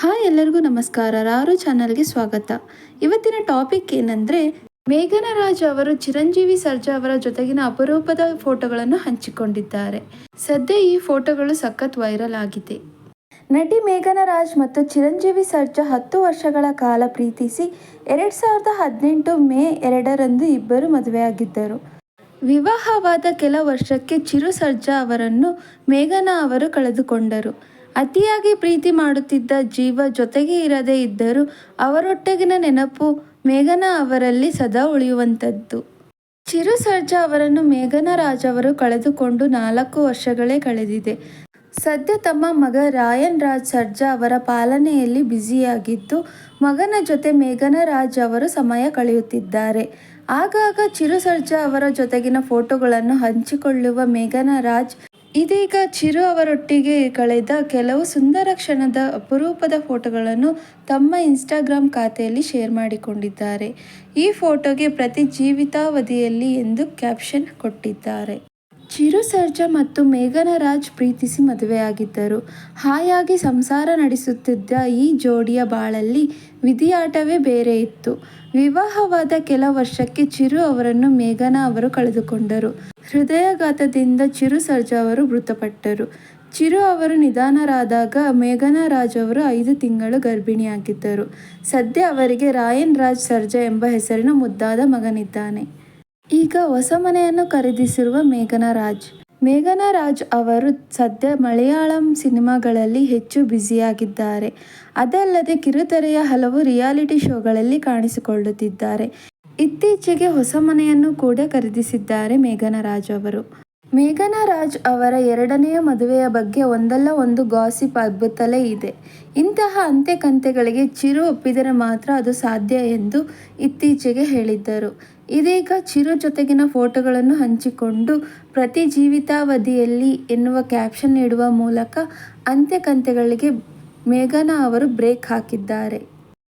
Hi ಎಲ್ಲರಿಗೂ ನಮಸ್ಕಾರ. ರಾರು ಚಾನಲ್ಗೆ ಸ್ವಾಗತ. ಇವತ್ತಿನ ಟಾಪಿಕ್ ಏನಂದರೆ ಮೇಘನ ರಾಜ್ ಅವರು, ಚಿರಂಜೀವಿ ಸರ್ಜಾ ಅವರ ಜೊತೆಗಿನ ಅಪರೂಪದ ಫೋಟೋಗಳನ್ನು ಹಂಚಿಕೊಂಡಿದ್ದಾರೆ. ಸದ್ಯ ಈ ಫೋಟೋಗಳು ಸಖತ್ ವೈರಲ್ ಆಗಿದೆ. ನಟಿ ಮೇಘನ ರಾಜ್ ಮತ್ತು ಚಿರಂಜೀವಿ ಸರ್ಜಾ ಹತ್ತು ವರ್ಷಗಳ ಕಾಲ ಪ್ರೀತಿಸಿ ಎರಡ್ ಸಾವಿರದ ಹದಿನೆಂಟು ಮೇ ಎರಡರಂದು ಇಬ್ಬರು ಮದುವೆಯಾಗಿದ್ದರು ವಿವಾಹವಾದ ಕೆಲ ವರ್ಷಕ್ಕೆ ಚಿರು ಸರ್ಜಾ ಅವರನ್ನು ಮೇಘನಾ ಅವರು ಕಳೆದುಕೊಂಡರು. ಅತಿಯಾಗಿ ಪ್ರೀತಿ ಮಾಡುತ್ತಿದ್ದ ಜೀವ ಜೊತೆಗೆ ಇರದೇ ಇದ್ದರೂ ಅವರೊಟ್ಟಿಗಿನ ನೆನಪು ಮೇಘನ ಅವರಲ್ಲಿ ಸದಾ ಉಳಿಯುವಂಥದ್ದು. ಚಿರು ಸರ್ಜಾ ಅವರನ್ನು ಮೇಘನ ರಾಜ್ ಅವರು ಕಳೆದುಕೊಂಡು ನಾಲ್ಕು ವರ್ಷಗಳೇ ಕಳೆದಿದೆ. ಸದ್ಯ ತಮ್ಮ ಮಗ ರಾಯನ್ ರಾಜ್ ಸರ್ಜಾ ಅವರ ಪಾಲನೆಯಲ್ಲಿ ಬ್ಯುಸಿಯಾಗಿದ್ದು, ಮಗನ ಜೊತೆ ಮೇಘನ ರಾಜ್ ಅವರು ಸಮಯ ಕಳೆಯುತ್ತಿದ್ದಾರೆ. ಆಗಾಗ ಚಿರು ಸರ್ಜಾ ಅವರ ಜೊತೆಗಿನ ಫೋಟೋಗಳನ್ನು ಹಂಚಿಕೊಳ್ಳುವ ಮೇಘನ ರಾಜ್ ಇದೀಗ ಚಿರು ಅವರೊಟ್ಟಿಗೆ ಕಳೆದ ಕೆಲವು ಸುಂದರ ಕ್ಷಣದ ಅಪರೂಪದ ಫೋಟೋಗಳನ್ನು ತಮ್ಮ ಇನ್ಸ್ಟಾಗ್ರಾಮ್ ಖಾತೆಯಲ್ಲಿ ಶೇರ್ ಮಾಡಿಕೊಂಡಿದ್ದಾರೆ. ಈ ಫೋಟೋಗೆ ಪ್ರತಿ ಜೀವಿತಾವಧಿಯಲ್ಲಿ ಎಂದು ಕ್ಯಾಪ್ಷನ್ ಕೊಟ್ಟಿದ್ದಾರೆ. ಚಿರು ಸರ್ಜಾ ಮತ್ತು ಮೇಘನ ರಾಜ್ ಪ್ರೀತಿಸಿ ಮದುವೆಯಾಗಿದ್ದರು ಹಾಯಾಗಿ ಸಂಸಾರ ನಡೆಸುತ್ತಿದ್ದ ಈ ಜೋಡಿಯ ಬಾಳಲ್ಲಿ ವಿಧಿಯಾಟವೇ ಬೇರೆ ಇತ್ತು. ವಿವಾಹವಾದ ಕೆಲ ವರ್ಷಕ್ಕೆ ಚಿರು ಅವರನ್ನು ಮೇಘನಾ ಅವರು ಕಳೆದುಕೊಂಡರು. ಹೃದಯಾಘಾತದಿಂದ ಚಿರು ಸರ್ಜಾ ಅವರು ಮೃತಪಟ್ಟರು. ಚಿರು ಅವರು ನಿಧಾನರಾದಾಗ ಮೇಘನಾ ರಾಜ್ ಅವರು ಐದು ತಿಂಗಳು ಗರ್ಭಿಣಿಯಾಗಿದ್ದರು. ಸದ್ಯ ಅವರಿಗೆ ರಾಯನ್ ರಾಜ್ ಸರ್ಜಾ ಎಂಬ ಹೆಸರಿನ ಮುದ್ದಾದ ಮಗನಿದ್ದಾನೆ. ಈಗ ಹೊಸ ಮನೆಯನ್ನು ಖರೀದಿಸಿರುವ ಮೇಘನಾ ರಾಜ್. ಮೇಘನಾ ರಾಜ್ ಅವರು ಸದ್ಯ ಮಲಯಾಳಂ ಸಿನಿಮಾಗಳಲ್ಲಿ ಹೆಚ್ಚು ಬ್ಯುಸಿಯಾಗಿದ್ದಾರೆ. ಅದಲ್ಲದೆ ಕಿರುತೆರೆಯ ಹಲವು ರಿಯಾಲಿಟಿ ಶೋಗಳಲ್ಲಿ ಕಾಣಿಸಿಕೊಳ್ಳುತ್ತಿದ್ದಾರೆ. ಇತ್ತೀಚೆಗೆ ಹೊಸ ಮನೆಯನ್ನು ಕೂಡ ಖರೀದಿಸಿದ್ದಾರೆ ಮೇಘನಾ ರಾಜ್ ಅವರು. ಮೇಘನಾ ರಾಜ್ ಅವರ ಎರಡನೆಯ ಮದುವೆಯ ಬಗ್ಗೆ ಒಂದಲ್ಲ ಒಂದು ಗಾಸಿಪ್ ಅದ್ಭುತಲೇ ಇದೆ. ಇಂತಹ ಅಂತ್ಯಕಂತೆಗಳಿಗೆ ಚಿರು ಒಪ್ಪಿದರೆ ಮಾತ್ರ ಅದು ಸಾಧ್ಯ ಎಂದು ಇತ್ತೀಚೆಗೆ ಹೇಳಿದ್ದರು. ಇದೀಗ ಚಿರು ಜೊತೆಗಿನ ಫೋಟೋಗಳನ್ನು ಹಂಚಿಕೊಂಡು ಪ್ರತಿ ಜೀವಿತಾವಧಿಯಲ್ಲಿ ಎನ್ನುವ ಕ್ಯಾಪ್ಷನ್ ನೀಡುವ ಮೂಲಕ ಅಂತ್ಯಕಂತೆಗಳಿಗೆ ಮೇಘನಾ ಅವರು ಬ್ರೇಕ್ ಹಾಕಿದ್ದಾರೆ.